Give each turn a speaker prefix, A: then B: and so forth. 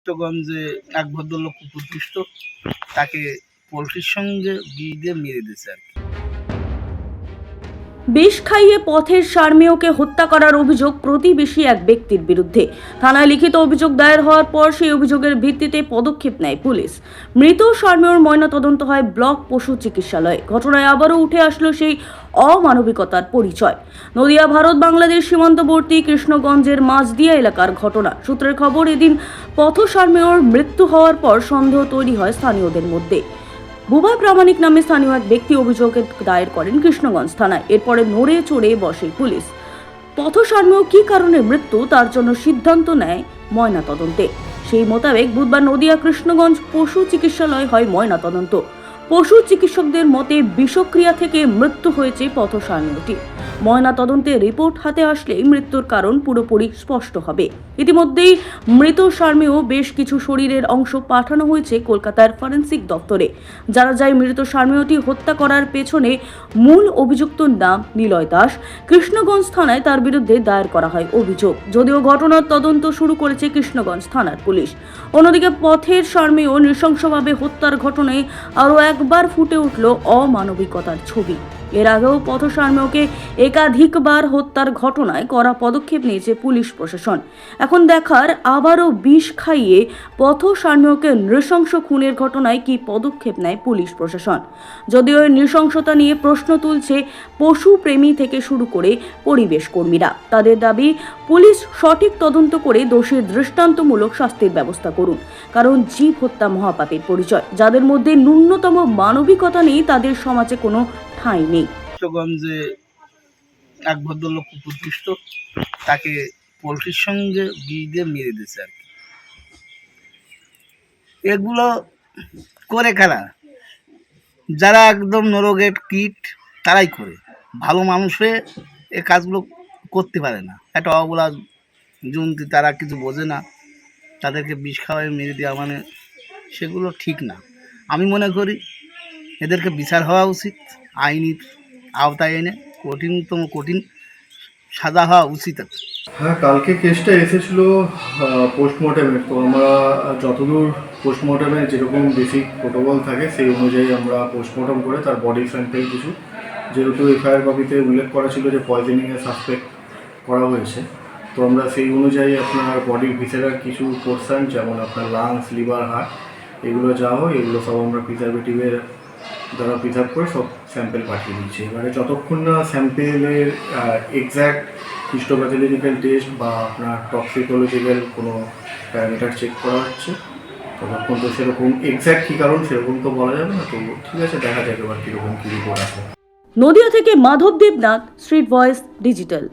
A: চিত্তগঞ্জে এক ভদ্রলোক কুকুর তাকে পোলট্রির সঙ্গে বিষ দিয়ে মেরে দিয়েছে আর
B: বিষ খাইয়ে পথের সার্মেয়কে হত্যা করার অভিযোগ প্রতিবেশী এক ব্যক্তির বিরুদ্ধে। থানায় লিখিত অভিযোগ দায়ের হওয়ার পর সেই অভিযোগের ভিত্তিতে পদক্ষেপ নেয় পুলিশ। মৃত সার্মেয়র ময়নাতদন্ত হয় ব্লক পশু চিকিৎসালয়ে। ঘটনায় আবারও উঠে আসলো সেই অমানবিকতার পরিচয়। নদিয়া, ভারত, বাংলাদেশ সীমান্তবর্তী কৃষ্ণগঞ্জের মাঝদিয়া এলাকার ঘটনা। সূত্রের খবর, এদিন পথ সার্মেয়র মৃত্যু হওয়ার পর সন্দেহ তৈরি হয় স্থানীয়দের মধ্যে। বুবা প্রামাণিক নামে স্থানীয় এক ব্যক্তি অভিযোগে দায়ের করেন কৃষ্ণগঞ্জ থানায়। এরপরে নড়ে চড়ে বসে পুলিশ। পথসার্মেয় কী কারণে মৃত্যু, তার জন্য সিদ্ধান্ত নেয় ময়না তদন্তে সেই মোতাবেক বুধবার নদিয়া কৃষ্ণগঞ্জ পশু চিকিৎসালয় হয় ময়না তদন্ত পশু চিকিৎসকদের মতে বিষক্রিয়া থেকে মৃত্যু হয়েছে পথসার্মেয়টি ময়না তদন্তে রিপোর্ট হাতে আসলেই মৃত্যুর কারণ পুরোপুরি স্পষ্ট হবে। ইতিমধ্যেই মৃত সার্মেয় বেশ কিছু শরীরের অংশ পাঠানো হয়েছে কলকাতার ফরেন্সিক দপ্তরে। যারা যায়, মৃত সার্মেয়টি হত্যা করার পেছনে মূল অভিযুক্ত নাম নিলয় দাস। কৃষ্ণগঞ্জ থানায় তার বিরুদ্ধে দায়ের করা হয় অভিযোগ। যদিও ঘটনার তদন্ত শুরু করেছে কৃষ্ণগঞ্জ থানার পুলিশ। অন্যদিকে পথের সার্মেয় নৃশংসভাবে হত্যার ঘটনায় আরও একবার ফুটে উঠল অমানবিকতার ছবি। এর আগেও পথ সার্মেয়কে একাধিকবার হত্যার ঘটনায় করা পদক্ষেপ নিয়েছে পুলিশ প্রশাসন। এখন দেখার আবারও বিষ খাইয়ে পথ সার্মেয়কে নৃশংস খুনের ঘটনায় কি পদক্ষেপ নেয় পুলিশ প্রশাসন? যদিও নৃশংসতা নিয়ে প্রশ্ন তুলছে পশু প্রেমী থেকে শুরু করে পরিবেশ কর্মীরা। তাদের দাবি, পুলিশ সঠিক তদন্ত করে দোষীর দৃষ্টান্তমূলক শাস্তির ব্যবস্থা করুন। কারণ জীব হত্যা মহাপাপের পরিচয়। যাদের মধ্যে ন্যূনতম মানবিকতা নেই, তাদের সমাজে কোনো নেই
A: চিত্তগঞ্জে এক ভদ্রলোক কুকুর তাকে পোলট্রির সঙ্গে বিষ দিয়ে মেরে দিয়েছে আর কি। এগুলো করে কারা? যারা একদম নরগেট কিট, তারাই করে। ভালো মানুষ হয়ে এ কাজগুলো করতে পারে না। একটা অবলা জন্তি, তারা কিছু বোঝে না। তাদেরকে বিষ খাওয়ায় মেরে দেওয়া মানে সেগুলো ঠিক না। আমি মনে করি এদেরকে বিচার হওয়া উচিত। আইনের আওতায় এনে কঠিনতম কঠিন সাজা হওয়া উচিত।
C: হ্যাঁ কালকে কেসটা এসেছিল পোস্টমর্টেমে তো আমরা যতদূর পোস্টমর্টেমে যেরকম বেসিক প্রোটোকল থাকে, সেই অনুযায়ী আমরা পোস্টমর্টম করে তার বডি স্যাম্পেল কিছু, যেহেতু এফআইআর কপিতে উল্লেখ করা ছিল যে পয়জনিংয়ের সাসপেক্ট করা হয়েছে, তো আমরা সেই অনুযায়ী আপনার বডির ভিতরের কিছু পোর্শন যেমন আপনার লাংস লিভার হার্ট এগুলো যা হয়, এগুলো সব আমরা প্রিজারভেটিভের দ্বারা প্রিজার্ভ করে সব স্যাম্পেল পাঠিয়ে দিচ্ছি। এবারে যতক্ষণ না স্যাম্পেলের এক্স্যাক্ট হিস্টোপ্যাথোলজিক্যাল টেস্ট বা আপনার টক্সিকোলজিক্যাল কোনো প্যারামিটার চেক করা হচ্ছে, ততক্ষণ তো সেরকম এক্স্যাক্ট কী কারণ সেরকম তো বলা যাবে না। তো ঠিক আছে, দেখা যাবে এবার কীরকম কী রিপোর্ট আসে।
B: নদিয়া থেকে Madhab Debnath street voice digital